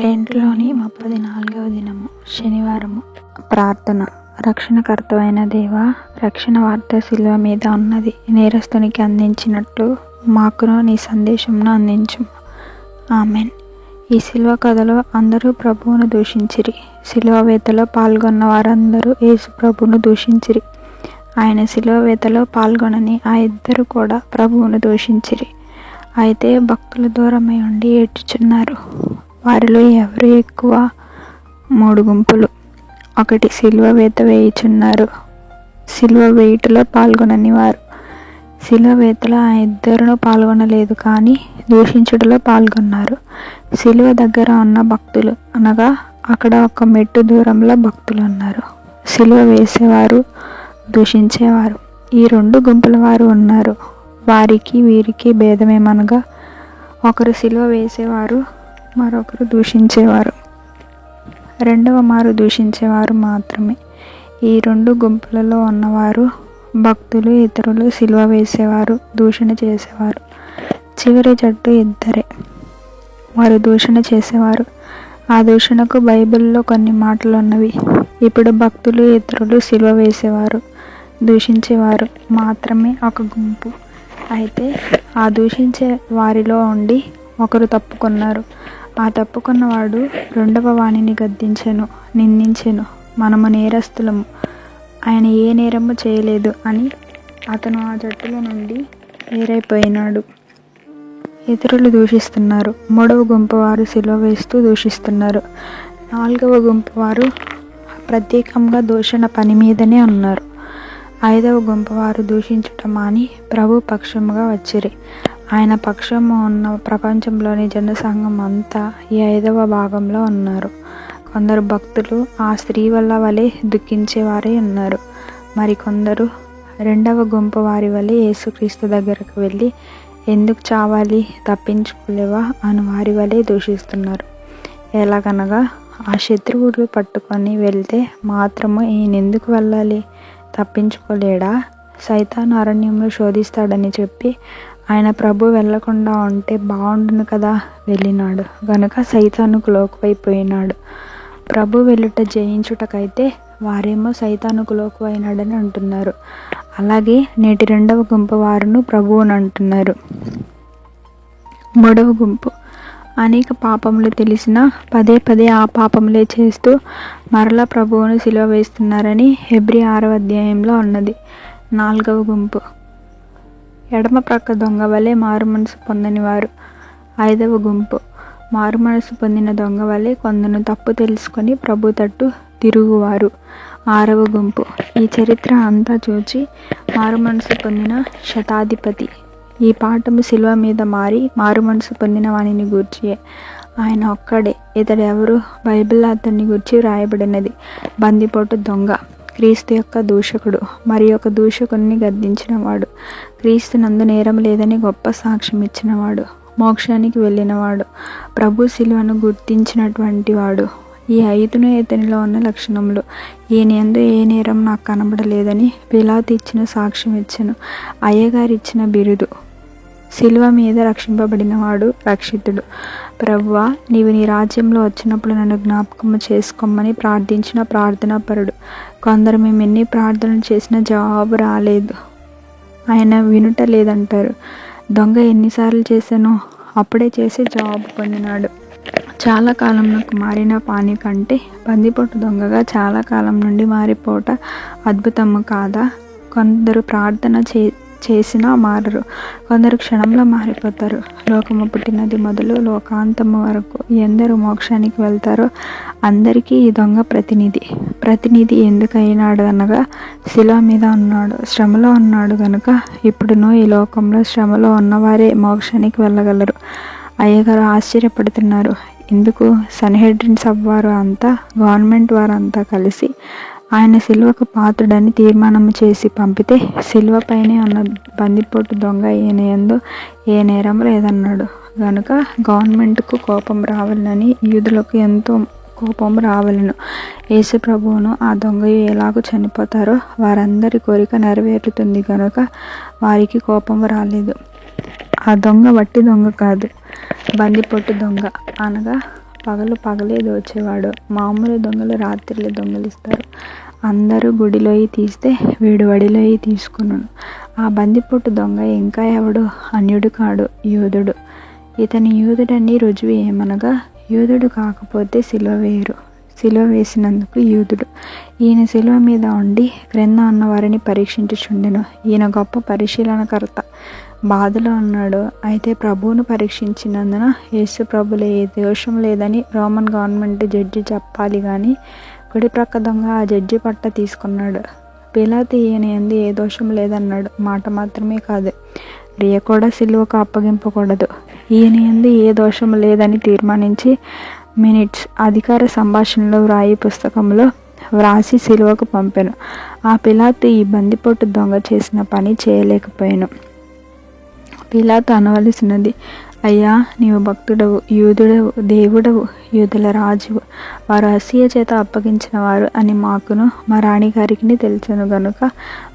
లెంట్లోని ముప్పది నాలుగవ దినము శనివారము. ప్రార్థన. రక్షణకర్తవైన దేవ రక్షణ వార్త శిలువ మీద ఉన్నది. నేరస్తునికి అందించినట్లు మాకును నీ సందేశంను అందించు ఆమెన్. ఈ శిలువ కథలో అందరూ ప్రభువును దూషించిరి. శిలువవేతలో పాల్గొన్న వారందరూ యేసు ప్రభువును దూషించిరి. ఆయన శిలువ వేతలో పాల్గొనని ఆ ఇద్దరు కూడా ప్రభువును దూషించిరి. అయితే భక్తులు దూరమై ఉండి ఏడ్చుచున్నారు. వారిలో ఎవరు ఎక్కువ? మూడు గుంపులు ఒకటి సిల్వ వేత వేయుచున్నారు. సిల్వ వేయుటలో పాల్గొనని వారు. శిలువ ఆ ఇద్దరును పాల్గొనలేదు కానీ దూషించుటలో పాల్గొన్నారు. శిలువ దగ్గర ఉన్న భక్తులు అనగా అక్కడ ఒక మెట్టు దూరంలో భక్తులు ఉన్నారు. శిలువ వేసేవారు దూషించేవారు. ఈ రెండు గుంపుల వారు ఉన్నారు. వారికి వీరికి భేదమేమనగా ఒకరు శిలువ వేసేవారు మరొకరు దూషించేవారు. రెండవ మారు దూషించేవారు మాత్రమే. ఈ రెండు గుంపులలో ఉన్నవారు భక్తులు ఇతరులు సిలువ వేసేవారు దూషణ చేసేవారు. చివరి జట్టు ఇద్దరే. వారు దూషణ చేసేవారు. ఆ దూషణకు బైబిల్లో కొన్ని మాటలు ఉన్నవి ఇప్పుడు భక్తులు ఇతరులు సిలువ వేసేవారు దూషించేవారు మాత్రమే ఒక గుంపు. అయితే ఆ దూషించే వారిలో ఉండి ఒకరు తప్పుకున్నారు. ఆ తప్పుకున్నవాడు రెండవ వాణిని గద్దించెను నిందించెను. మనము నేరస్తులము. ఆయన ఏ నేరము చేయలేదు అని అతను ఆ జట్టులో నుండి వేరైపోయినాడు. ఇతరులు దూషిస్తున్నారు. మూడవ గుంపు వారు సిలువ వేస్తూ దూషిస్తున్నారు. నాలుగవ గుంపు వారు ప్రత్యేకంగా దూషణ పని మీదనే ఉన్నారు. ఐదవ గుంపు వారు దూషించటం అని ప్రభు పక్షముగా వచ్చిరి. ఆయన పక్షము ఉన్న ప్రపంచంలోని జనసంఘం అంతా ఈ ఐదవ భాగంలో ఉన్నారు. కొందరు భక్తులు ఆ స్త్రీ వల్ల వలె దుఃఖించేవారే ఉన్నారు. మరికొందరు రెండవ గుంపు వారి వలె యేసుక్రీస్తు దగ్గరకు వెళ్ళి ఎందుకు చావాలి? తప్పించుకోలేవా? అని వారి వలె దూషిస్తున్నారు. ఎలాగనగా ఆ శత్రువులు పట్టుకొని వెళ్తే మాత్రము ఈయన ఎందుకు వెళ్ళాలి? తప్పించుకోలేడా? సైతాన్ అరణ్యంలో శోధిస్తాడని చెప్పి ఆయన ప్రభు వెళ్ళకుండా ఉంటే బాగుండును కదా వెళ్ళినాడు. గనుక సైతానుకు లోకువైపోయినాడు. ప్రభు వెళ్ళుట జయించుటకైతే వారేమో సైతానుకు లోకువైనాడని అంటున్నారు. అలాగే నేటి రెండవ గుంపు వారును ప్రభువుని అంటున్నారు. మూడవ గుంపు. అనేక పాపములు తెలిసినా పదే పదే ఆ పాపములే చేస్తూ మరలా ప్రభువును సిలువ వేస్తున్నారని హెబ్రి ఆరవ అధ్యాయంలో ఉన్నది నాలుగవ గుంపు. ఎడమ ప్రక్క దొంగ వలె మారు మనసు పొందని వారు ఐదవ గుంపు. మారు మనసు పొందిన దొంగ వలె కొందరు తప్పు తెలుసుకొని ప్రభు తట్టు తిరుగువారు. ఆరవ గుంపు. ఈ చరిత్ర అంతా చూచి మారు మనసు పొందిన శతాధిపతి. ఈ పాఠము శిలువ మీద మారి మారు మనసు పొందిన వాణిని గూర్చియే. ఆయన ఒక్కడే. ఇతడెవరు? బైబిల్ అతన్ని గురించి వ్రాయబడినది. బందిపోటు దొంగ. క్రీస్తు యొక్క దూషకుడు మరి ఒక దూషకుడిని గద్దించినవాడు క్రీస్తు నందు నేరం లేదని గొప్ప సాక్ష్యం ఇచ్చినవాడు మోక్షానికి వెళ్ళినవాడు ప్రభు శిలువను గుర్తించినటువంటి వాడు. ఈ ఐదును ఇతనిలో ఉన్న లక్షణములు ఈయన ఎందు ఏ నేరం నాకు కనబడలేదని పిలాతు ఇచ్చిన సాక్ష్యం ఇచ్చను. అయ్యగారు ఇచ్చిన బిరుదు శిలువ మీద రక్షింపబడినవాడు రక్షితుడు. ప్రవ్వా నీవు నీ రాజ్యంలో వచ్చినప్పుడు నన్ను జ్ఞాపకము చేసుకోమని ప్రార్థించిన ప్రార్థనా పరుడు కొందరు మేము ఎన్ని ప్రార్థనలు చేసినా జవాబు రాలేదు. ఆయన వినుట లేదంటారు. దొంగ ఎన్నిసార్లు చేశానో అప్పుడే చేసి జవాబు పొందినాడు. చాలా కాలం నాకు మారిన పాని కంటే బందిపోటు దొంగగా చాలా కాలం నుండి మారిపోట అద్భుతము కాదా? కొందరు ప్రార్థన చే చేసినా మారరు. కొందరు క్షణంలో మారిపోతారు. లోకము పుట్టినది మొదలు లోకాంతము వరకు ఎందరు మోక్షానికి వెళ్తారో అందరికీ ఈ దొంగ ప్రతినిధి. ప్రతినిధి ఎందుకు అయినాడు అనగా శిల మీద ఉన్నాడు. శ్రమలో ఉన్నాడు కనుక ఇప్పుడునో ఈ లోకంలో శ్రమలో ఉన్నవారే మోక్షానికి వెళ్ళగలరు. అయ్యగారు ఆశ్చర్యపడుతున్నారు. ఎందుకు? సన్హెడ్రిన్ సబ్ వారు అంతా గవర్నమెంట్ వారంతా కలిసి ఆయన సిల్వకు పాత్రుడని తీర్మానం చేసి పంపితే సిల్వపైనే ఉన్న బందిపోటు దొంగ ఈయన ఎందు ఏ నేరం లేదన్నాడు. గనుక గవర్నమెంట్కు కోపం రావాలని యూదులకు ఎంతో కోపం రావలను యేసు ప్రభువును ఆ దొంగయు ఎలాగో చనిపోతారో వారందరి కోరిక నెరవేరుతుంది కనుక వారికి కోపం రాలేదు. ఆ దొంగ వట్టి దొంగ కాదు బందిపొట్టు దొంగ అనగా పగలు పగలే దోచేవాడు. మామూలు దొంగలు రాత్రిలో దొంగలిస్తారు. అందరూ గుడిలోయి తీస్తే వీడు వడిలోయి తీసుకున్నాను ఆ బందిపోటు దొంగ ఇంకా ఎవడు? అన్యుడు కాడు యూదుడు. ఇతని యూదుడని రుజువు ఏమనగా యూదుడు కాకపోతే సిలువ వేయరు. సిలువ వేసినందుకు యూదుడు. ఈయన సిలువ మీద ఉండి క్రింద ఉన్న వారిని పరీక్షించుచుండెను. ఈయన గొప్ప పరిశీలనకర్త. బాధలో ఉన్నాడు. అయితే ప్రభువును పరీక్షించినందున యేసు ప్రభులో ఏ దోషం లేదని రోమన్ గవర్నమెంట్ జడ్జి చెప్పాలి కానీ కుడి ప్రక్క దొంగ ఆ జడ్జి పట్ట తీసుకున్నాడు. పిలాతి ఈయన ఎందు ఏ దోషం లేదన్నాడు. మాట మాత్రమే కాదు ప్రియ కూడా సిలువకు అప్పగింపకూడదు. ఈయన ఎందు ఏ దోషం లేదని తీర్మానించి మినిట్స్ అధికార సంభాషణలో వ్రాయి పుస్తకంలో వ్రాసి సిలువకు పంపాను. ఆ పిలాతు ఈ బందిపోటు దొంగ చేసిన పని చేయలేకపోయాను. పిలాతు అనవలసినది. అయ్యా నీవు భక్తుడవు యూదుడవు దేవుడవు యూదుల రాజువు. వారు అసూయ చేత అప్పగించిన వారు అని మాకును మా రాణిగారికి తెలుసును గనుక.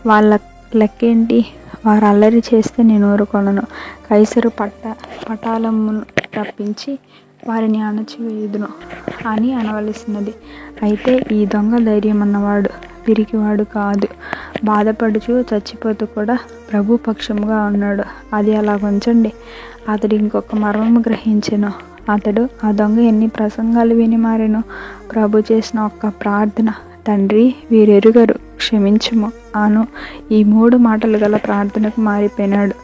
వాళ్ళ లెక్కేంటి? వారు అల్లరి చేస్తే నేను ఊరుకొనను. కైసరు పట్ట పటాలమును రప్పించి వారిని అణచివేయుదును అని అనవలసినది. అయితే ఈ దొంగ ధైర్యం అన్నవాడు పిరికివాడు కాదు. బాధపడుచు చచ్చిపోతూ కూడా ప్రభు పక్షముగా ఉన్నాడు. అది అలా ఉంచండి. అతడు ఇంకొక మర్మము గ్రహించెను. అతడు ఆ దొంగ ఎన్ని ప్రసంగాలు విని మారెను? ప్రభు చేసిన ఒక్క ప్రార్థన. తండ్రి వీరెరుగరు క్షమించుము అను ఈ మూడు మాటలు గల ప్రార్థనకు మారిపోయినాడు.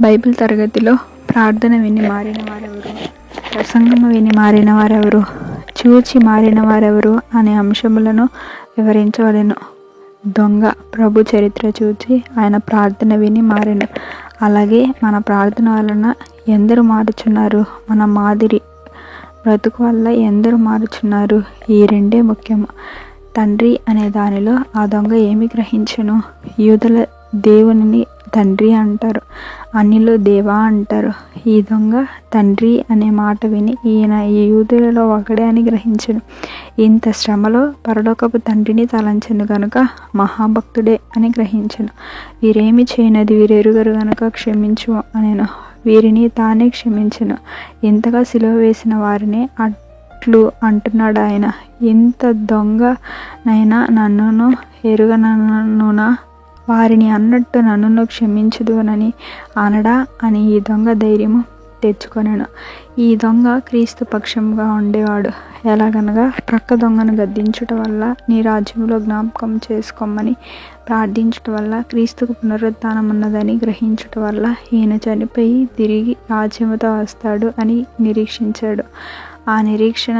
బైబిల్ తరగతిలో ప్రార్థన విని మారిన వారెవరు? ప్రసంగము విని మారిన వారెవరు? చూచి మారిన వారెవరు? అనే అంశములను వివరించవలెను. దొంగ ప్రభు చరిత్ర చూచి ఆయన ప్రార్థన విని మారిన. అలాగే మన ప్రార్థన వలన ఎందరు మారుచున్నారు? మన మాదిరి బ్రతుకు వల్ల ఎందరు మారుచున్నారు? ఈ రెండే ముఖ్యము. తండ్రి అనే దానిలో ఆ దొంగ ఏమి గ్రహించను? యూదుల దేవునిని తండ్రి అంటారు. అనిలు దేవా అంటారు. ఈ దొంగ తండ్రి అనే మాట విని ఈయన ఈ యూదులలో ఒకడే అని గ్రహించను. ఇంత శ్రమలో పరలోకపు తండ్రిని తలంచను గనుక మహాభక్తుడే అని గ్రహించను. వీరేమి చేయనది వీరెరుగరు గనుక క్షమించు అనేను. వీరిని తానే క్షమించను. ఇంతగా సిలువ వేసిన వారిని అట్లు అంటున్నాడు ఆయన ఇంత దొంగనైనా నన్నును ఎరుగననునా వారిని అన్నట్టు నన్ను క్షమించుదునని అనడా అని ఈ దొంగ ధైర్యము తెచ్చుకొనను. ఈ దొంగ క్రీస్తు పక్షంగా ఉండేవాడు. ఎలాగనగా ప్రక్క దొంగను గద్దించుట వల్ల నీ రాజ్యంలో జ్ఞాపకం చేసుకోమని ప్రార్థించుట వల్ల క్రీస్తుకు పునరుద్ధానం ఉన్నదని గ్రహించుట వల్ల ఈయన చనిపోయి తిరిగి రాజ్యముతో వస్తాడు అని నిరీక్షించాడు. ఆ నిరీక్షణ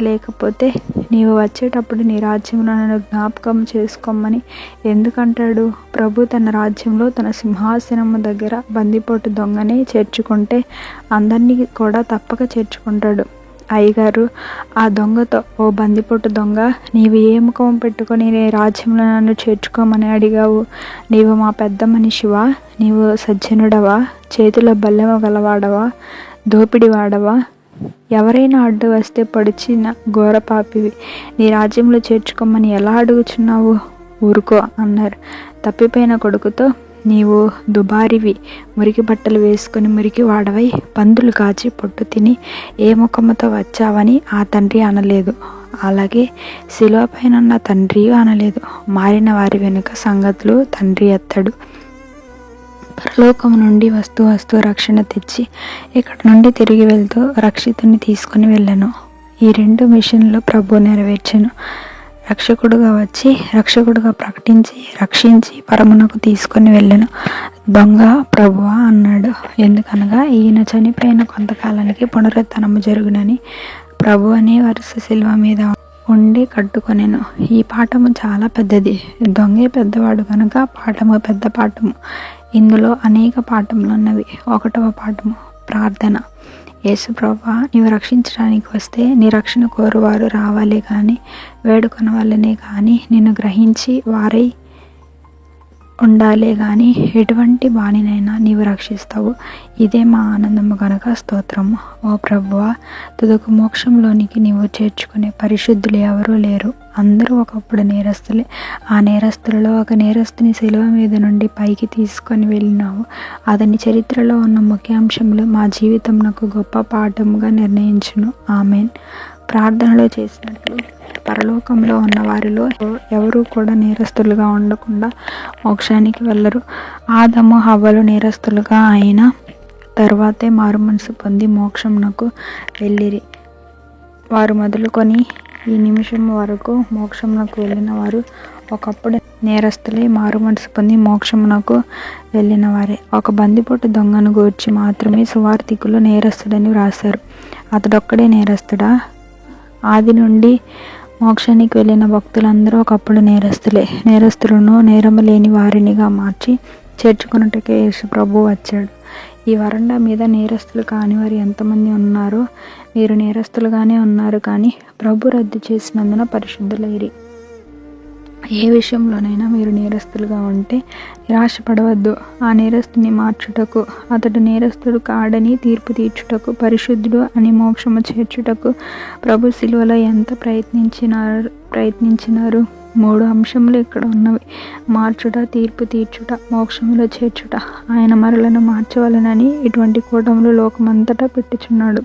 లేకపోతే నీవు వచ్చేటప్పుడు నీ రాజ్యంలో నన్ను జ్ఞాపకం చేసుకోమని ఎందుకంటాడు? ప్రభు తన రాజ్యంలో తన సింహాసనము దగ్గర బందిపోటు దొంగని చేర్చుకుంటే అందరినీ కూడా తప్పక చేర్చుకుంటాడు. అయ్యగారు ఆ దొంగతో ఓ బందిపోటు దొంగ నీవు ఏ ముఖం పెట్టుకొని నీ రాజ్యంలో నన్ను చేర్చుకోమని అడిగావు? నీవు మా పెద్ద మనిషివా? నీవు సజ్జనుడవా? చేతిలో బల్లెమ గలవాడవా? దోపిడి వాడవా ఎవరైనా అడ్డు వస్తే పొడిచిన ఘోరపాపివి నీ రాజ్యంలో చేర్చుకోమని ఎలా అడుగుచున్నావు? ఊరుకో అన్నారు. తప్పిపోయిన కొడుకుతో నీవు దుబారివి. మురికి బట్టలు వేసుకుని మురికి వాడవై పందులు కాచి పొట్టు తిని ఏ ముఖముతో వచ్చావని ఆ తండ్రి అనలేదు. అలాగే శిలువ పైన తండ్రి అనలేదు. మారిన వారి వెనుక సంగతులు తండ్రి ఎత్తడు. పరలోకం నుండి వస్తు వస్తూ రక్షణ తెచ్చి ఇక్కడ నుండి తిరిగి వెళ్తూ రక్షితుని తీసుకుని వెళ్ళాను. ఈ రెండు మిషన్లు ప్రభు నెరవేర్చాను. రక్షకుడుగా వచ్చి రక్షకుడుగా ప్రకటించి రక్షించి పరమునకు తీసుకొని వెళ్ళాను. దొంగ ప్రభువా అన్నాడు. ఎందుకనగా ఈయన చనిపోయిన కొంతకాలానికి పునరుత్నము జరుగునని ప్రభు అనే వరుస శిల్వ మీద ఉండి కట్టుకొనేను. ఈ పాఠము చాలా పెద్దది. దొంగే పెద్దవాడు కనుక పాఠము పెద్ద పాఠము. ఇందులో అనేక పాఠములు ఉన్నవి ఒకటవ పాఠము ప్రార్థన. యేసుప్రభా నీవు రక్షించడానికి వస్తే నీ రక్షణ కోరువారు రావాలి కానీ వేడుకొన వాళ్ళనే కానీ నిన్ను గ్రహించి వారై ఉండాలే కానీ ఎటువంటి బాణినైనా నీవు రక్షిస్తావు. ఇదే మా ఆనందము గనక స్తోత్రము. ఓ ప్రభువ తుదకు మోక్షంలోనికి నీవు చేర్చుకునే పరిశుద్ధులు ఎవరూ లేరు. అందరూ ఒకప్పుడు నేరస్తులే. ఆ నేరస్తులలో ఒక నేరస్తుని శిలువ మీద నుండి పైకి తీసుకొని వెళ్ళినావు. అతని చరిత్రలో ఉన్న ముఖ్యాంశములు మా జీవితం నాకు గొప్ప పాఠముగా నిర్ణయించును. ఆమెన్. ప్రార్థనలో చేసినట్లు పరలోకంలో ఉన్న వారిలో ఎవరూ కూడా నేరస్తులుగా ఉండకుండా మోక్షానికి వెళ్ళరు. ఆదము హవ్వలు నేరస్తులుగా అయిన తర్వాతే మారు మనసు పొంది మోక్షంనకు వెళ్ళిరి. వారు మొదలుకొని ఈ నిమిషం వరకు మోక్షంనకు వెళ్ళిన వారు ఒకప్పుడు నేరస్తులే మారు మనసు పొంది మోక్షమునకు వెళ్ళిన వారే. ఒక బందిపోటు దొంగను గూర్చి మాత్రమే సువార్థికులు నేరస్తుడని వ్రాశారు. అతడొక్కడే నేరస్తుడా? ఆది నుండి మోక్షానికి వెళ్ళిన భక్తులందరూ ఒకప్పుడు నేరస్తులే. నేరస్తులను నేరము లేని వారినిగా మార్చి చేర్చుకున్నట్టుకే యేసు ప్రభు వచ్చాడు. ఈ వరండా మీద నేరస్తులు కాని వారు ఎంతమంది ఉన్నారో మీరు నేరస్తులుగానే ఉన్నారు కానీ ప్రభు రద్దు చేసినందున పరిశుద్ధులైరి. ఏ విషయంలోనైనా మీరు నేరస్తులుగా ఉంటే నిరాశపడవద్దు. ఆ నేరస్తుని మార్చుటకు అతడు నేరస్తుడు కాడని తీర్పు తీర్చుటకు పరిశుద్ధుడు అని మోక్షము చేర్చుటకు ప్రభు శిలువలో ఎంత ప్రయత్నించినారు ప్రయత్నించినారు? మూడు అంశములు ఇక్కడ ఉన్నవి. మార్చుట తీర్పు తీర్చుట మోక్షములో చేర్చుట. ఆయన మరలను మార్చవలనని ఇటువంటి కూటములు లోకమంతటా పెట్టుచున్నాడు.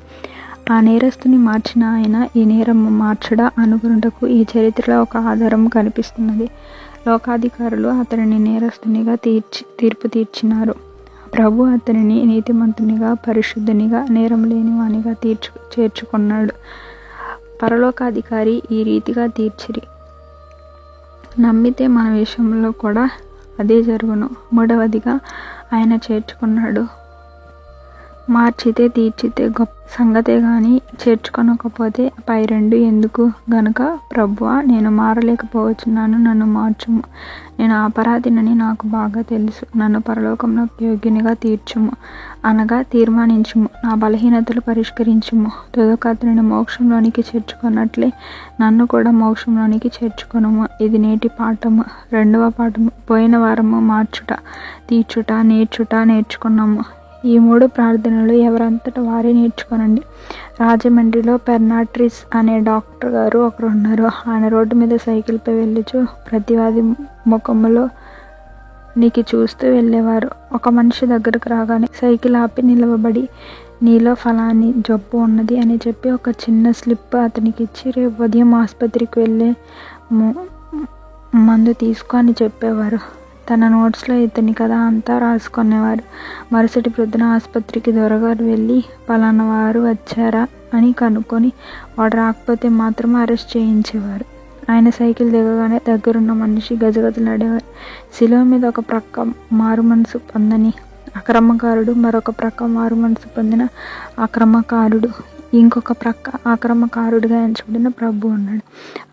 ఆ నేరస్తుని మార్చిన ఆయన ఈ నేరం మార్చడా అనుకున్నటకు ఈ చరిత్రలో ఒక ఆధారం కనిపిస్తున్నది. లోకాధికారులు అతనిని నేరస్తునిగా తీర్చి తీర్పు తీర్చినారు. ప్రభు అతనిని నీతిమంతునిగా పరిశుద్ధునిగా నేరం లేనివానిగా తీర్చు చేర్చుకున్నాడు. పరలోకాధికారి ఈ రీతిగా తీర్చిరి. నమ్మితే మన విషయంలో కూడా అదే జరుగును. మూడవదిగా ఆయన చేర్చుకున్నాడు. మార్చితే తీర్చితే గొప్ప సంగతే గాని చేర్చుకొనకపోతే పై రెండు ఎందుకు? గనుక ప్రభువా నేను మారలేకపోవచ్చున్నాను నన్ను మార్చుము. నేను అపరాధినని నాకు బాగా తెలుసు. నన్ను పరలోకంలో యోగ్యునిగా తీర్చుము. అనగా తీర్మానించుము. నా బలహీనతలు పరిష్కరించుము. తుదక మోక్షంలోనికి చేర్చుకున్నట్లే నన్ను కూడా మోక్షంలోనికి చేర్చుకొనుము. ఇది నేటి పాఠము. రెండవ పాఠము. పోయిన వారము మార్చుట తీర్చుట నేర్చుట నేర్చుకున్నాము. ఈ మూడు ప్రార్థనలు ఎవరంతట వారే నేర్చుకోనండి. రాజమండ్రిలో పెర్నాట్రిస్ అనే డాక్టర్ గారు ఒకరు ఉన్నారు. ఆయన రోడ్డు మీద సైకిల్పై వెళ్ళుచు ప్రతివాది ముఖములో నీకు చూస్తూ వెళ్ళేవారు. ఒక మనిషి దగ్గరకు రాగానే సైకిల్ ఆపి నిలవబడి నీలో ఫలాని జబ్బు ఉన్నది అని చెప్పి ఒక చిన్న స్లిప్ అతనికి ఇచ్చి రేపు ఉదయం ఆసుపత్రికి వెళ్ళే మందు తీసుకో అని చెప్పేవారు. తన నోట్స్లో ఇతని కథ అంతా రాసుకునేవారు. మరుసటి ప్రొద్దున ఆసుపత్రికి దొరగారు వెళ్ళి పలానా వారు వచ్చారా? అని కనుక్కొని వాడు రాకపోతే మాత్రం అరెస్ట్ చేయించేవారు. ఆయన సైకిల్ దిగగానే దగ్గరున్న మనిషి గజగజలాడేవారు శిలువ మీద ఒక ప్రక్క మారు మనసు పొందని అక్రమకారుడు మరొక ప్రక్క మారు మనసు పొందిన అక్రమకారుడు ఇంకొక ప్రక్క ఆక్రమకారుడిగా ఎంచబడిన ప్రభు ఉన్నాడు.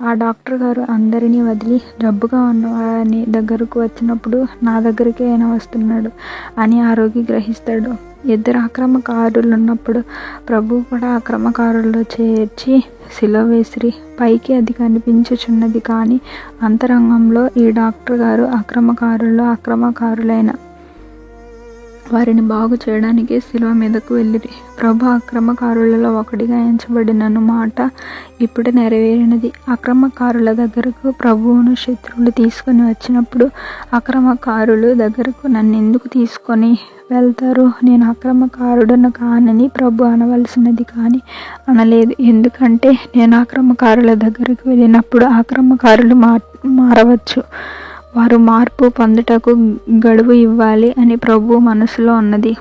ఆ డాక్టర్ గారు అందరినీ వదిలి జబ్బుగా ఉన్న వారిని దగ్గరకు వచ్చినప్పుడు నా దగ్గరికే ఆయన వస్తున్నాడు అని ఆ రోగి గ్రహిస్తాడు. ఇద్దరు అక్రమకారులు ఉన్నప్పుడు ప్రభు కూడా అక్రమకారుల్లో చేర్చి శిలో వేసిరి పైకి అది కనిపించుచున్నది కానీ అంతరంగంలో ఈ డాక్టర్ గారు అక్రమకారుల్లో అక్రమకారులైన వారిని బాగు చేయడానికి శిలువ మీదకు వెళ్ళిరి. ప్రభు అక్రమకారులలో ఒకటిగా ఎంచబడినను మాట ఇప్పుడు నెరవేరినది. అక్రమకారుల దగ్గరకు ప్రభువును శత్రువులు తీసుకొని వచ్చినప్పుడు అక్రమకారులు దగ్గరకు నన్ను ఎందుకు తీసుకొని వెళ్తారు? నేను అక్రమకారుడను కానని ప్రభు అనవలసినది కానీ అనలేదు. ఎందుకంటే నేను అక్రమకారుల దగ్గరకు వెళ్ళినప్పుడు అక్రమకారులు మార్ మారవచ్చు. వారు మార్పు పొందుటకు గడువు ఇవ్వాలి అని ప్రభు మనసులో ఉన్నది.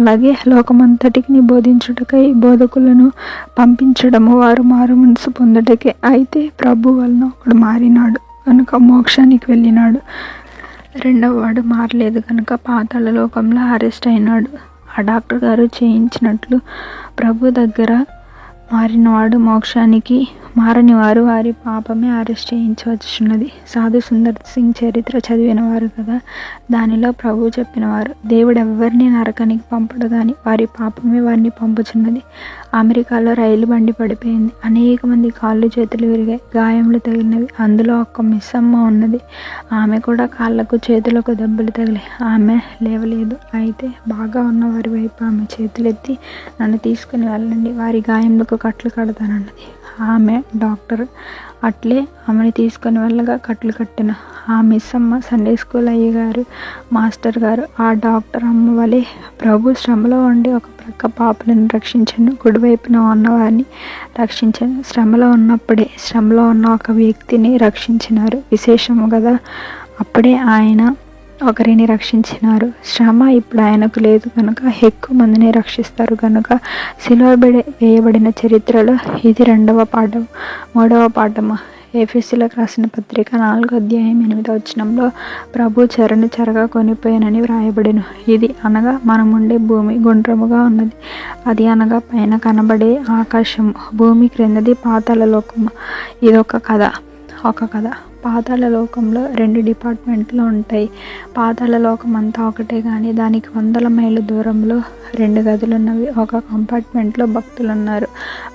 అలాగే లోకమంతటికి బోధించుటకై బోధకులను పంపించడము వారు మారు మనసు పొందుటకే అయితే ప్రభు వలన ఒకడు మారినాడు కనుక మోక్షానికి వెళ్ళినాడు. రెండవ వాడు మారలేదు కనుక పాతాళ లోకంలో అరెస్ట్ అయినాడు. ఆ డాక్టర్ గారు చేయించినట్లు ప్రభు దగ్గర మారినవాడు మోక్షానికి మారని వారు వారి పాపమే అరెస్ట్ చేయించవచ్చున్నది సాధు సుందర్ సింగ్ చరిత్ర చదివిన వారు కదా దానిలో ప్రభు చెప్పినవారు దేవుడు ఎవరిని నరకానికి పంపడు కానీ వారి పాపమే వారిని పంపుచున్నది. అమెరికాలో రైలు బండి పడిపోయింది. అనేక మంది కాళ్ళు చేతులు విరిగాయి. గాయములు తగిలినవి. అందులో ఒక్క మిస్సమ్మ ఉన్నది. ఆమె కూడా కాళ్ళకు చేతులకు దెబ్బలు తగిలాయి. ఆమె లేవలేదు. అయితే బాగా ఉన్న వారి వైపు ఆమె చేతులెత్తి నన్ను తీసుకుని వెళ్ళండి. వారి గాయములకు కట్లు కడతానన్నది. ఆమె డాక్టర్ అట్లే ఆమెను తీసుకొని వెళ్ళగా కట్లు కట్టిన ఆ మిస్ అమ్మ సండే స్కూల్ అయ్యగారు మాస్టర్ గారు ఆ డాక్టర్ అమ్మ వలె ప్రభు శ్రమలో ఉండి ఒక ప్రక్క పాపలను రక్షించను కుడివైపున ఉన్నవారిని రక్షించను. శ్రమలో ఉన్నప్పుడే శ్రమలో ఉన్న ఒక వ్యక్తిని రక్షించినారు. విశేషము కదా అప్పుడే ఆయన ఒకరిని రక్షించినారు. శ్రమ ఇప్పుడు ఆయనకు లేదు కనుక ఎక్కువ మందిని రక్షిస్తారు కనుక సిలువబడి వేయబడిన చరిత్రలో ఇది రెండవ పాఠం మూడవ పాఠము. ఏఫీసీలకు రాసిన పత్రిక నాలుగో అధ్యాయం ఎనిమిదో వచనంలో ప్రభు చెరను చెరగా కొనిపోయానని వ్రాయబడిన. ఇది అనగా మనముండే భూమి గుండ్రముగా ఉన్నది. అది అనగా పైన కనబడే ఆకాశం భూమి క్రిందది పాతాల లోకము. ఇదొక కథ. ఒక కథ. పాతాళ లోకంలో రెండు డిపార్ట్మెంట్లు ఉంటాయి. పాతాళ లోకం అంతా ఒకటే కానీ దానికి వందల మైళ్ళ దూరంలో రెండు గదులు ఉన్నవి. ఒక కంపార్ట్మెంట్లో భక్తులు ఉన్నారు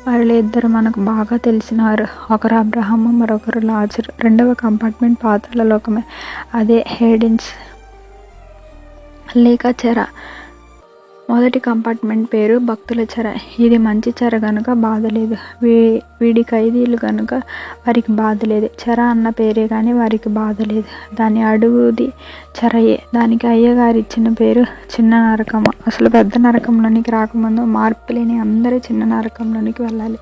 వాళ్ళు ఇద్దరు మనకు బాగా తెలిసినారు. ఒకరు అబ్రహము మరొకరు లాజర్. రెండవ కంపార్ట్మెంట్ పాతాళ లోకమే. అదే హేడిన్స్ లేక చెర. మొదటి కంపార్ట్మెంట్ పేరు భక్తుల చెర. ఇది మంచి చెర కనుక బాధ లేదు. వీ వీడి ఖైదీలు కనుక వారికి బాధ లేదు. చెర అన్న పేరే కానీ వారికి బాధ లేదు. దాని అడుగుది చెరయే. దానికి అయ్యగారు ఇచ్చిన పేరు చిన్న నరకం అసలు పెద్ద నరకంలోనికి రాకముందు మార్పు లేని అందరూ చిన్న నరకంలోనికి వెళ్ళాలి.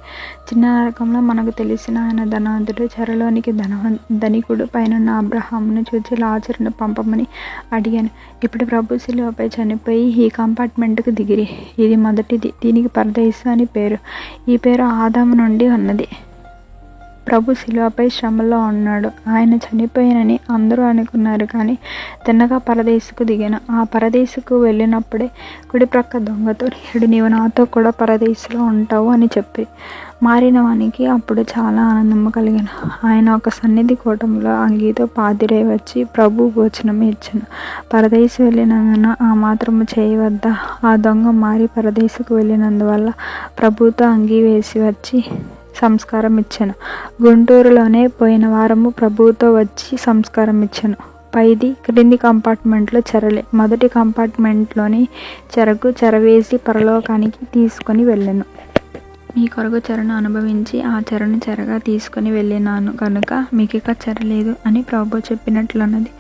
చిన్న నరకంలో మనకు తెలిసిన ఆయన ధనవంతుడు చెరలోనికి ధనవం ధనికుడు. పైన అబ్రహాంను చూచి లాచరును పంపమని అడిగాను. ఇప్పుడు ప్రభు శిలువపై చనిపోయి ఈ కంపార్ట్మెంట్ కంపార్ట్మెంట్కు దిగిరి. ఇది మొదటిది. దీనికి పరదేశు అని పేరు. ఈ పేరు ఆదాము నుండి ఉన్నది. ప్రభు శిలువపై శ్రమలో ఉన్నాడు. ఆయన చనిపోయినని అందరూ అనుకున్నారు కానీ తిన్నగా పరదేశకు దిగాను. ఆ పరదేశకు వెళ్ళినప్పుడే కుడి ప్రక్క దొంగతో నేడు నీవు నాతో కూడా పరదేశులో ఉంటావు అని చెప్పి మారిన వానికి అప్పుడు చాలా ఆనందం కలిగిన. ఆయన ఒక సన్నిధి కూటంలో అంగీతో పాదిరే వచ్చి ప్రభు భోజనం ఇచ్చాను. పరదేశం వెళ్ళినందున ఆ మాత్రము చేయవద్ద? ఆ దొంగ మారి పరదేశకు వెళ్ళినందువల్ల ప్రభుతో అంగీ వేసి వచ్చి సంస్కారం ఇచ్చాను. గుంటూరులోనే పోయిన వారము ప్రభువుతో వచ్చి సంస్కారం ఇచ్చాను. పైది క్రింది కంపార్ట్మెంట్లో చెరలే. మొదటి కంపార్ట్మెంట్లోని చెరకు చెరవేసి పరలోకానికి తీసుకొని వెళ్ళాను. మీ కొరకు చెరను అనుభవించి ఆ చెరను చెరగా తీసుకొని వెళ్ళినాను. కనుక మీకు ఇక చెరలేదు అని ప్రభు చెప్పినట్లున్నది.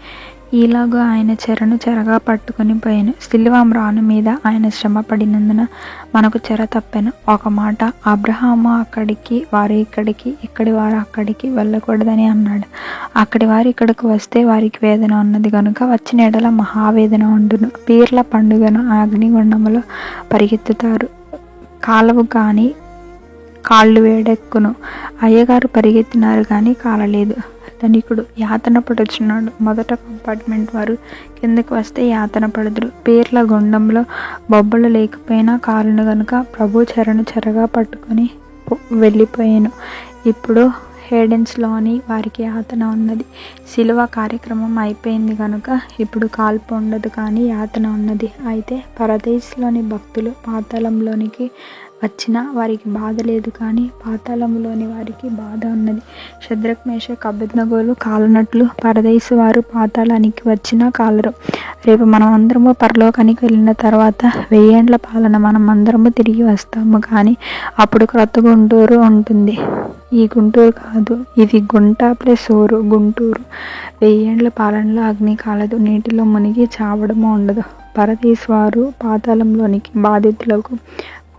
ఈలాగా ఆయన చెరను చెరగా పట్టుకుని పోయాను. సిల్వాం రాను మీద ఆయన శ్రమ పడినందున మనకు చెర తప్పెను. ఒక మాట అబ్రహాము అక్కడికి వారు ఇక్కడికి ఇక్కడి వారు అక్కడికి వెళ్ళకూడదని అన్నాడు. అక్కడి వారు ఇక్కడికి వస్తే వారికి వేదన ఉన్నది. కనుక వచ్చిన ఎడల మహావేదన ఉండును. పీర్ల పండుగను అగ్నిగుండములో పరిగెత్తుతారు. కాలవు కానీ కాళ్ళు వేడెక్కును. అయ్యగారు పరిగెత్తినారు కానీ కాలలేదు. ధనికుడు యాతన పడుచున్నాడు. మొదట కంపార్ట్మెంట్ వారు కిందకి వస్తే యాతన పడుదురు. పేర్ల గుండంలో బొబ్బలు లేకపోయినా కాలును గనుక ప్రభు చెరను చెరగా పట్టుకొని వెళ్ళిపోయాను. ఇప్పుడు హేడెన్స్లోని వారికి యాతన ఉన్నది. శిలువ కార్యక్రమం అయిపోయింది కనుక ఇప్పుడు కాల్పు ఉండదు కానీ యాతన ఉన్నది. అయితే పరదేశ్లోని భక్తులు పాతాళంలోనికి వచ్చినా వారికి బాధ లేదు కానీ పాతాళంలోని వారికి బాధ ఉన్నది. శద్రక్ మేషక్ అభిజ్ఞగోలు కాలనట్లు పరదేశు వారు పాతాళానికి వచ్చినా కాలరు. రేపు మనం అందరము పరలోకానికి వెళ్ళిన తర్వాత వెయ్యేండ్ల పాలన మనం అందరము తిరిగి వస్తాము కానీ అప్పుడు క్రొత్త గుంటూరు ఉంటుంది. ఈ గుంటూరు కాదు ఇది గుంట ప్లస్ ఊరు గుంటూరు. వెయ్యేండ్ల పాలనలో అగ్ని కాలదు నీటిలో మునిగి చావడము ఉండదు. పరదేశ్ వారు పాతాళంలోనికి బాధితులకు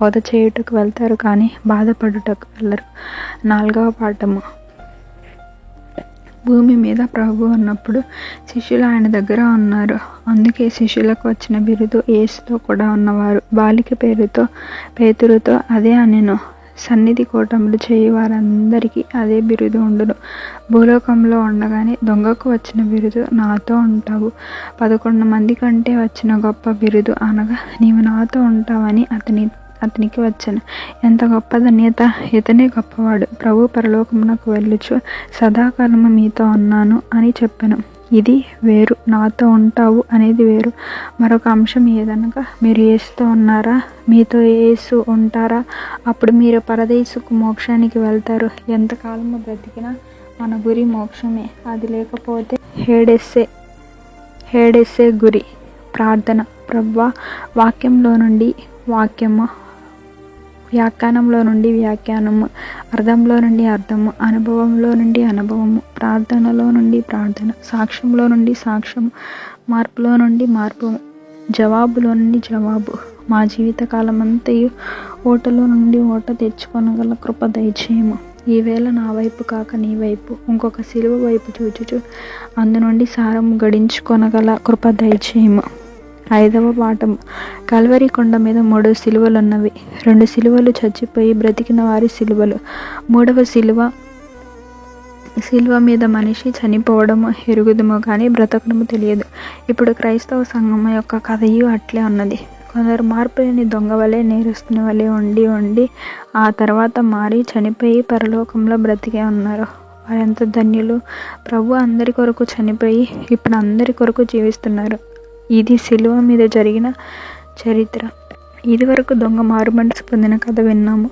బోధ చేయుటకు వెళ్తారు కానీ బాధపడుటకు వెళ్ళరు. నాలుగవ పాఠము. భూమి మీద ప్రభు ఉన్నప్పుడు శిష్యులు ఆయన దగ్గర ఉన్నారు. అందుకే శిష్యులకు వచ్చిన బిరుదు ఏసుతో కూడా ఉన్నవారు. బాలిక పేరుతో పేతురుతో అదే అనెను. సన్నిధి కూటములు చేయి వారందరికీ అదే బిరుదు ఉండును. భూలోకంలో ఉండగానే దొంగకు వచ్చిన బిరుదు నాతో ఉంటావు. పదకొండు మంది కంటే వచ్చిన గొప్ప బిరుదు అనగా నీవు నాతో ఉంటావని అతని అతనికి వచ్చాను. ఎంత గొప్ప ధన్యత ఇతనే గొప్పవాడు. ప్రభు పరలోకమునకు వెళ్ళుచు సదాకాలము మీతో ఉన్నాను అని చెప్పాను. ఇది వేరు. నాతో ఉంటావు అనేది వేరు. మరొక అంశం ఏదనగా మీరు ఏసుతో ఉన్నారా? మీతో ఏసు ఉంటారా? అప్పుడు మీరు పరదేశుకు మోక్షానికి వెళ్తారు. ఎంతకాలము బ్రతికినా మన గురి మోక్షమే. అది లేకపోతే హేడెస్సే హేడెస్సే గురి. ప్రార్థన. ప్రవ్వ వాక్యంలో నుండి వాక్యము వ్యాఖ్యానంలో నుండి వ్యాఖ్యానము అర్థంలో నుండి అర్థము అనుభవంలో నుండి అనుభవము ప్రార్థనలో నుండి ప్రార్థన సాక్ష్యంలో నుండి సాక్ష్యము మార్పులో నుండి మార్పు జవాబులో నుండి జవాబు మా జీవితకాలం అంతయు ఓటలో నుండి ఓట తెచ్చుకొనగల కృప దయచేయము. ఈవేళ నా వైపు కాక నీ వైపు ఇంకొక సిలువ వైపు చూచుచు అందు నుండి సారము గడించుకొనగల కృప దయచేయము. ఐదవ పాఠం. కల్వరి కొండ మీద మూడు సిలువలు ఉన్నవి రెండు సిలువలు చచ్చిపోయి బ్రతికిన వారి సిలువలు. మూడవ సిలువ సిల్వ మీద మనిషి చనిపోవడము ఎరుగుదము కానీ బ్రతకడము తెలియదు. ఇప్పుడు క్రైస్తవ సంఘం యొక్క కథయు అట్లే ఉన్నది. కొందరు మార్పు లేని దొంగ వలె నేరస్తుని వలె ఉండి ఉండి ఆ తర్వాత మారి చనిపోయి పరలోకంలో బ్రతికే ఉన్నారు. వారెంత ధన్యులు. ప్రభు అందరి కొరకు చనిపోయి ఇప్పుడు అందరి కొరకు జీవిస్తున్నారు. ఇది సిలువ మీద జరిగిన చరిత్ర. ఇదివరకు దొంగ మారుమనసు పొందిన కథ విన్నాము.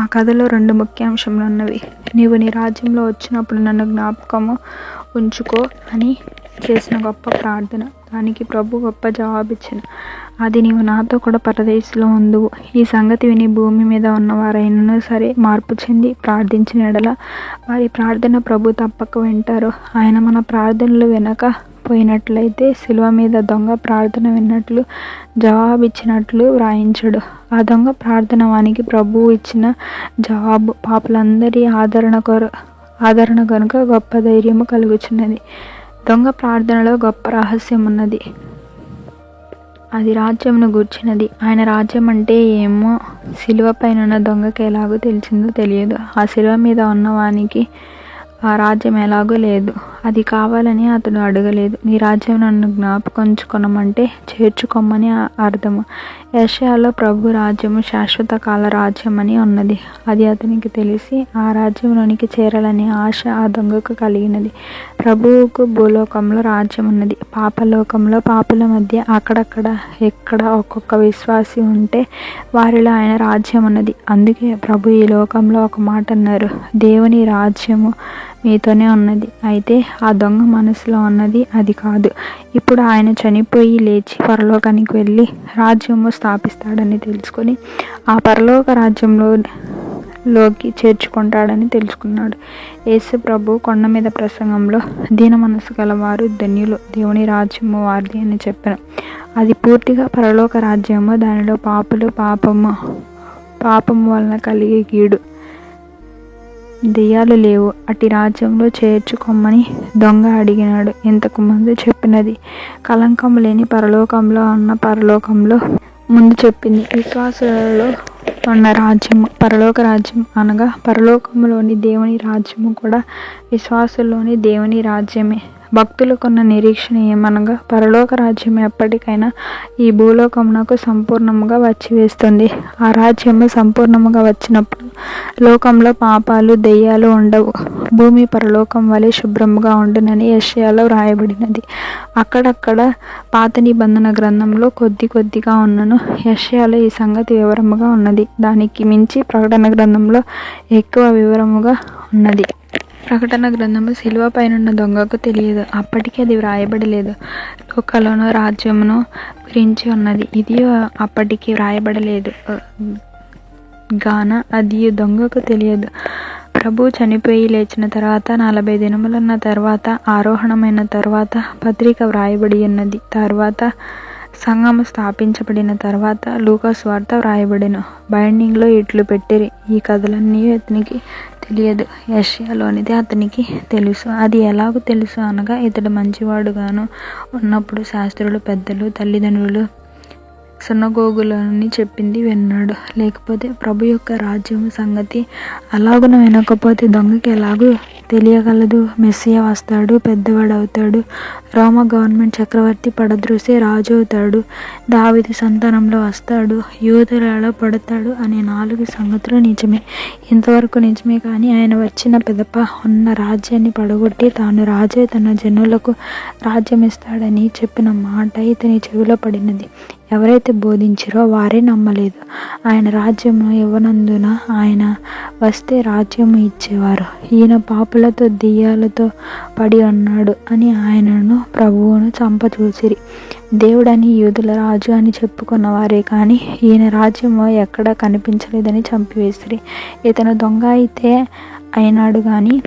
ఆ కథలో రెండు ముఖ్యాంశములు ఉన్నవి. నీవు నీ రాజ్యంలో వచ్చినప్పుడు నన్ను జ్ఞాపకము ఉంచుకో అని చేసిన గొప్ప ప్రార్థన. దానికి ప్రభు గొప్ప జవాబిచ్చిన. అది నీవు నాతో కూడా పరదేశంలో ఉందువు. ఈ సంగతి విని భూమి మీద ఉన్నవారైనా సరే మార్పు చెంది ప్రార్థించిన ఎడల వారి ప్రార్థన ప్రభు తప్పక వింటారు. ఆయన మన ప్రార్థనలు వెనక పోయినట్లయితే శిలువ మీద దొంగ ప్రార్థన విన్నట్లు జవాబిచ్చినట్లు వ్రాయించడు. ఆ దొంగ ప్రార్థన వానికి ప్రభువు ఇచ్చిన జవాబు పాపలందరి ఆదరణ కొర ఆదరణ కనుక గొప్ప ధైర్యము కలుగుచున్నది. దొంగ ప్రార్థనలో గొప్ప రహస్యం ఉన్నది అది రాజ్యమును గూర్చినది. ఆయన రాజ్యం అంటే ఏమో శిలువ పైన ఉన్న దొంగకి ఎలాగో తెలిసిందో తెలియదు. ఆ శిలువ మీద ఉన్నవానికి ఆ రాజ్యం ఎలాగో లేదు. అది కావాలని అతడు అడగలేదు. నీ రాజ్యం నన్ను జ్ఞాపకంచుకొనమంటే చేర్చుకోమని అర్థం. ఏషియాలో ప్రభు రాజ్యము శాశ్వత కాల రాజ్యం అని ఉన్నది. అది అతనికి తెలిసి ఆ రాజ్యంలోనికి చేరాలని ఆశ ఆ దొంగకు కలిగినది. ప్రభువుకు భూలోకంలో రాజ్యం ఉన్నది. పాపలోకంలో పాపల మధ్య అక్కడక్కడ ఎక్కడ ఒక్కొక్క విశ్వాసి ఉంటే వారిలో ఆయన రాజ్యం ఉన్నది. అందుకే ప్రభు ఈ లోకంలో ఒక మాట అన్నారు. దేవుని రాజ్యము మీతోనే ఉన్నది. అయితే ఆ దొంగ మనసులో ఉన్నది అది కాదు. ఇప్పుడు ఆయన చనిపోయి లేచి పరలోకానికి వెళ్ళి రాజ్యము స్థాపిస్తాడని తెలుసుకొని ఆ పరలోక రాజ్యంలో లోకి చేర్చుకుంటాడని తెలుసుకున్నాడు. యేసు ప్రభు కొండ మీద ప్రసంగంలో దీన మనసు గలవారు ధన్యులు. దేవుని రాజ్యము వారిది అని చెప్పాను. అది పూర్తిగా పరలోక రాజ్యము. దానిలో పాపులు పాపము పాపము వలన కలిగే గీడు దెయ్యాలు లేవు. అటు రాజ్యంలో చేర్చుకోమని దొంగ అడిగినాడు. ఇంతకు ముందు చెప్పినది కలంకం లేని పరలోకంలో ఉన్న పరలోకంలో ముందు చెప్పింది. విశ్వాసులలో ఉన్న రాజ్యము పరలోక రాజ్యం అనగా పరలోకంలోని దేవుని రాజ్యము కూడా విశ్వాసుల్లోని దేవుని రాజ్యమే. భక్తులకున్న నిరీక్షణ ఏమనగా పరలోక రాజ్యం ఎప్పటికైనా ఈ భూలోకమునకు సంపూర్ణముగా వచ్చి వేస్తుంది ఆ రాజ్యము సంపూర్ణముగా వచ్చినప్పుడు లోకంలో పాపాలు దెయ్యాలు ఉండవు. భూమి పరలోకం వలె శుభ్రముగా ఉండునని యష్యాలో వ్రాయబడినది. అక్కడక్కడ పాత నిబంధన గ్రంథంలో కొద్ది కొద్దిగా ఉన్నను. యష్యాలో ఈ సంగతి వివరముగా ఉన్నది. దానికి మించి ప్రకటన గ్రంథంలో ఎక్కువ వివరముగా ఉన్నది. ప్రకటన గ్రంథము శిలువ పైనున్న దొంగకు తెలియదు. అప్పటికి అది వ్రాయబడలేదు. లోకలోను రాజ్యమును గురించి ఉన్నది. ఇది అప్పటికి వ్రాయబడలేదు. గాన అది దొంగకు తెలియదు. ప్రభు చనిపోయి లేచిన తర్వాత నలభై దినములున్న తర్వాత ఆరోహణమైన తర్వాత పత్రిక వ్రాయబడి ఉన్నది. తర్వాత సంఘము స్థాపించబడిన తర్వాత లూకాస్ వార్త వ్రాయబడిన. బైండింగ్లో ఇట్లు పెట్టిరి. ఈ కథలన్నీ అతనికి తెలియదు. యష్యాలోనిది అతనికి తెలుసు. అది ఎలాగో తెలుసు అనగా ఇతడు మంచివాడుగాను ఉన్నప్పుడు శాస్త్రులు పెద్దలు తల్లిదండ్రులు సున్నగోగులని చెప్పింది విన్నాడు. లేకపోతే ప్రభు యొక్క రాజ్యం సంగతి అలాగున వినకపోతే దొంగకి ఎలాగూ తెలియగలదు. మెస్సియ వస్తాడు పెద్దవాడవుతాడు రోమ గవర్నమెంట్ చక్రవర్తి పడద్రోసే రాజు అవుతాడు. దావిది సంతానంలో వస్తాడు. యూదులలో పడతాడు అనే నాలుగు సంగతులు నిజమే. ఇంతవరకు నిజమే కానీ ఆయన వచ్చిన పెదప ఉన్న రాజ్యాన్ని పడగొట్టి తాను రాజే తన జనులకు రాజ్యం ఇస్తాడని చెప్పిన మాట ఇతని చెవిలో పడినది. ఎవరైతే బోధించారో వారే నమ్మలేదు. ఆయన రాజ్యము ఇవ్వనందున ఆయన వస్తే రాజ్యము ఇచ్చేవారు. ఈయన పాపులతో దెయ్యాలతో పడి ఉన్నాడు అని ఆయనను ప్రభువును చంపచూసిరి. దేవుడని యూదుల రాజు అని చెప్పుకున్న వారే కానీ ఈయన రాజ్యము ఎక్కడా కనిపించలేదని చంపివేసిరి. ఇతను దొంగ అయితే అయినాడు కానీ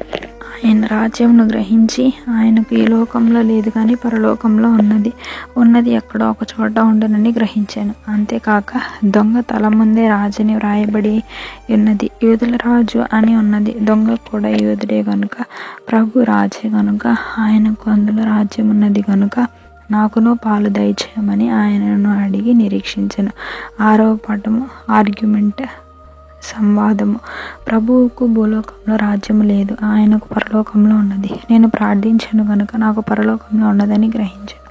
ఆయన రాజ్యంను గ్రహించి ఆయనకు ఈ లోకంలో లేదు కానీ పరలోకంలో ఉన్నది. ఉన్నది ఎక్కడో ఒక చోట ఉండనని గ్రహించాను. అంతేకాక దొంగ తల ముందే రాజుని వ్రాయబడి ఉన్నది. యూదుల రాజు అని ఉన్నది. దొంగ కూడా యూదుడే గనుక ప్రభు రాజే గనుక ఆయనకు అందులో రాజ్యం ఉన్నది గనుక నాకును పాలు దయచేయమని ఆయనను అడిగి నిరీక్షించను. ఆరవ పాఠము ఆర్గ్యుమెంట్ సంవాదము. ప్రభువుకు భూలోకంలో రాజ్యము లేదు. ఆయనకు పరలోకంలో ఉన్నది. నేను ప్రార్థించాను కనుక నాకు పరలోకంలో ఉన్నదని గ్రహించాను.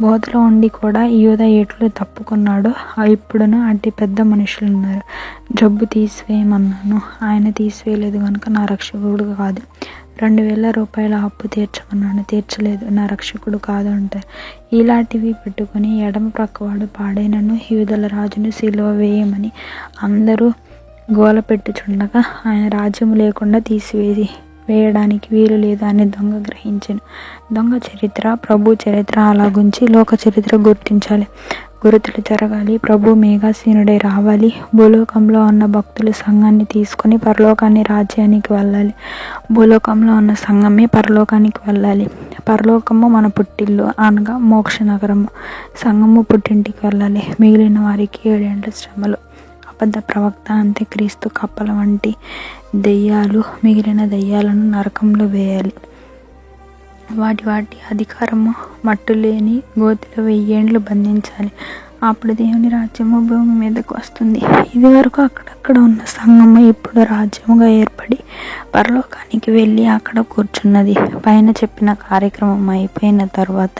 బోధలో ఉండి కూడా యూద ఏట్లు తప్పుకున్నాడు. ఇప్పుడును అట్టి పెద్ద మనుషులు ఉన్నారు జబ్బు తీసివేయమన్నాను. ఆయన తీసివేయలేదు కనుక నా రక్షకుడు కాదు. రెండు వేల రూపాయల అప్పు తీర్చమన్నాను. తీర్చలేదు. నా రక్షకుడు కాదు అంటారు ఇలాంటివి పెట్టుకుని ఎడమ ప్రక్కవాడు పాడైనను. యూదల రాజును సిలువ వేయమని అందరూ గోల పెట్టుచుండగా ఆయన రాజ్యము లేకుండా తీసివేసి వేయడానికి వీలు లేదు అని దొంగ గ్రహించను. దొంగ చరిత్ర ప్రభు చరిత్ర అలాగుంచి లోక చరిత్ర గుర్తించాలి. గురుతులు జరగాలి ప్రభు మేఘాసీనుడై రావాలి. భూలోకంలో ఉన్న భక్తులు సంఘాన్ని తీసుకొని పరలోకాన్ని రాజ్యానికి వెళ్ళాలి. భూలోకంలో ఉన్న సంఘమే పరలోకానికి వెళ్ళాలి. పరలోకము మన పుట్టిల్లు అనగా మోక్ష నగరము. సంఘము పుట్టింటికి వెళ్ళాలి. మిగిలిన వారికి ఏడేండ్ల శ్రమలు. అబద్ధ ప్రవక్త అంతే క్రీస్తు కప్పల వంటి దెయ్యాలు మిగిలిన దెయ్యాలను నరకంలో వేయాలి. వాటి వాటి అధికారము మట్టు లేని గోతిలో వెయ్యేండ్లు బంధించాలి. అప్పుడు దేవుని రాజ్యము భూమి మీదకు వస్తుంది. ఇది వరకు అక్కడక్కడ ఉన్న సంఘము ఇప్పుడు రాజ్యముగా ఏర్పడి పరలోకానికి వెళ్ళి అక్కడ కూర్చున్నది. పైన చెప్పిన కార్యక్రమం అయిపోయిన తర్వాత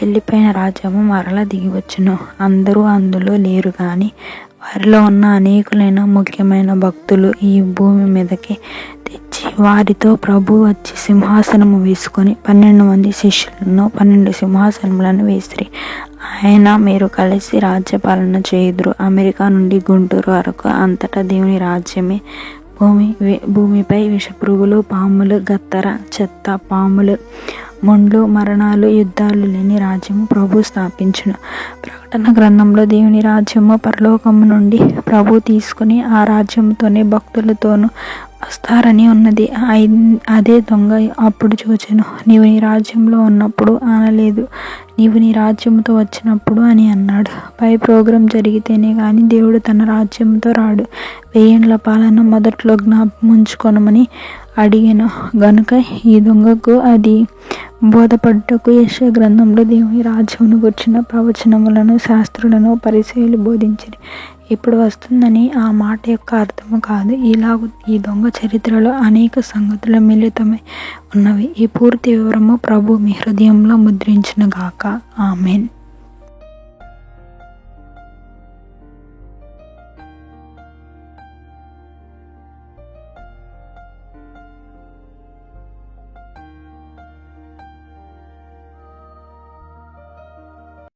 వెళ్ళిపోయిన రాజ్యము మరల దిగివచ్చును. అందరూ అందులో లేరు కానీ వారిలో ఉన్న అనేకులైన ముఖ్యమైన భక్తులు ఈ భూమి మీదకి తెచ్చి వారితో ప్రభు వచ్చి సింహాసనము వేసుకొని పన్నెండు మంది శిష్యులను పన్నెండు సింహాసనములను వేసిరి. ఆయన మీరు కలిసి రాజ్యపాలన చేయుదురు. అమెరికా నుండి గుంటూరు వరకు అంతటా దేవుని రాజ్యమే. భూమి భూమిపై విషపురుగులు పాములు గత్తర చెత్త పాములు మొండ్లు మరణాలు యుద్ధాలు లేని రాజ్యము ప్రభు స్థాపించును. ప్రకటన గ్రంథంలో దేవుని రాజ్యము పరలోకము నుండి ప్రభు తీసుకుని ఆ రాజ్యంతోనే భక్తులతోనూ వస్తారని ఉన్నది. అదే దొంగ అప్పుడు చూచెను. నీవు నీ రాజ్యంలో ఉన్నప్పుడు అనలేదు నీవు నీ రాజ్యంతో వచ్చినప్పుడు అని అన్నాడు. పై ప్రోగ్రాం జరిగితేనే కానీ దేవుడు తన రాజ్యంతో రాడు. వెయ్యేండ్ల పాలన మొదట్లో జ్ఞాపకం ఉంచుకోనమని అడిగాను. గనుక ఈ దొంగకు అది బోధపడ్డకు యశ గ్రంథంలో దేవుని రాజ్యమును గుర్చిన ప్రవచనములను శాస్త్రులను పరిచయలు బోధించింది ఇప్పుడు వస్తుందని ఆ మాట యొక్క అర్థము కాదు. ఇలాగ ఈ దొంగ చరిత్రలో అనేక సంగతులు మిళితమై ఉన్నవి. ఈ పూర్తి వివరము ప్రభు మీ హృదయంలో ముద్రించిన గాక. ఆమెన్.